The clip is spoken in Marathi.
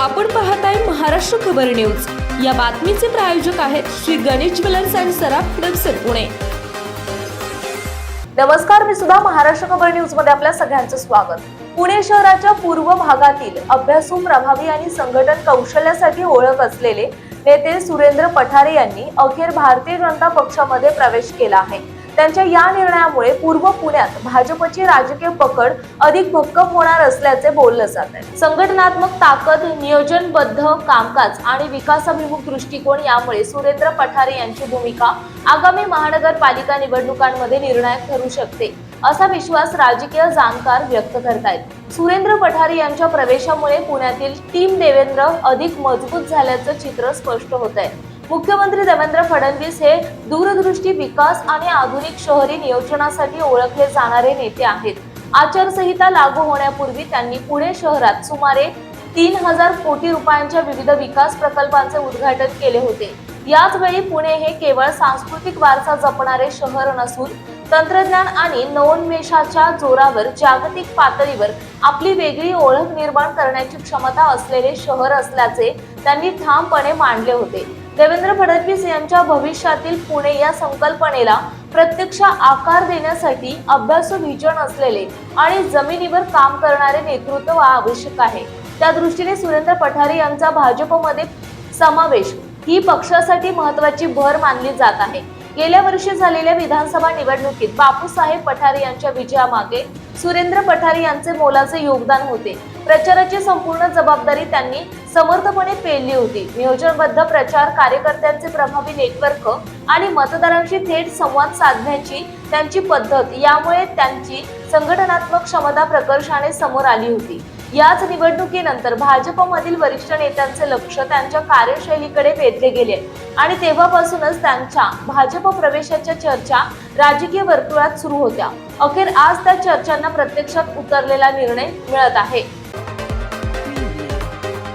आपण पाहताय महाराष्ट्र खबर न्यूज. या बातमीचे प्रायोजक आहेत श्री गणेश ज्वेलर्स अँड सराफ हडपसर पुणे. नमस्कार मी सुद्धा महाराष्ट्र खबर न्यूजमध्ये आपल्या सगळ्यांचं स्वागत. पुणे शहराच्या पूर्व भागातील अभ्यासू प्रभावी आणि संघटन कौशल्यासाठी ओळख असलेले नेते सुरेंद्र पठारे यांनी अखेर भारतीय जनता पक्षामध्ये प्रवेश केला आहे. त्यांच्या या निर्णयामुळे पूर्व पुण्यात भाजपची राजकीय पकड अधिक भक्कम होणार असल्याचे बोललं जात आहे. संघटनात्मक ताकद नियोजनबद्ध कामकाज आणि विकासाभिमुख दृष्टिकोन यामुळे सुरेंद्र पठारे यांची भूमिका आगामी महानगरपालिका निवडणुकांमध्ये निर्णायक ठरू शकते असा विश्वास राजकीय जाणकार व्यक्त करतायत. सुरेंद्र पठारे यांच्या प्रवेशामुळे पुण्यातील टीम देवेंद्र अधिक मजबूत झाल्याचं चित्र स्पष्ट होत आहे मुख्यमंत्री देवेंद्र फडणवीस हे दूरदृष्टी विकास आणि आधुनिक शहरी नियोजनासाठी ओळखले जाणारे नेते आहेत. आचारसंहिता लागू होण्यापूर्वी त्यांनी पुणे शहरात सुमारे तीन हजार कोटी रुपयांच्या विविध विकास प्रकल्पांचे उद्घाटन केले होते. याच वेळी पुणे हे केवळ सांस्कृतिक वारसा जपणारे शहर नसून तंत्रज्ञान आणि नवोन्मेषाच्या जोरावर जागतिक पातळीवर आपली वेगळी ओळख निर्माण करण्याची क्षमता असलेले शहर असल्याचे त्यांनी ठामपणे मांडले होते. देवेंद्र फडणवीस यांच्या भविष्यातील पुणे या संकल्पनेला प्रत्यक्ष आकार देण्यासाठी अभ्यासू व्हिजन असलेले आणि जमिनीवर काम करणारे नेतृत्व आवश्यक आहे. त्या दृष्टीने सुरेंद्र पठारे यांचा भाजपमध्ये समावेश ही पक्षासाठी महत्वाची भर मानली जात आहे. गेल्या वर्षी झालेल्या विधानसभा निवडणुकीत बापूसाहेब पठारे यांच्या विजयामागे सुरेंद्र पठारे यांचे मोलाचे योगदान होते. प्रचाराची संपूर्ण जबाबदारी त्यांनी समर्थपणे पेलली होती. नियोजनबद्ध प्रचार कार्यकर्त्यांचे प्रभावी नेटवर्क आणि मतदारांशी थेट संवाद साधण्याची त्यांची पद्धत यामुळे त्यांची संघटनात्मक क्षमता प्रकर्षाने समोर आली होती. याच निवडणुकीनंतर भाजपमधील वरिष्ठ नेत्यांचे लक्ष त्यांच्या कार्यशैलीकडे वेधले गेले आणि तेव्हापासूनच त्यांच्या भाजप प्रवेशाच्या चर्चा राजकीय वर्तुळात सुरू होत्या. अखेर आज त्या चर्चांना प्रत्यक्षात उतरलेला निर्णय मिळत आहे.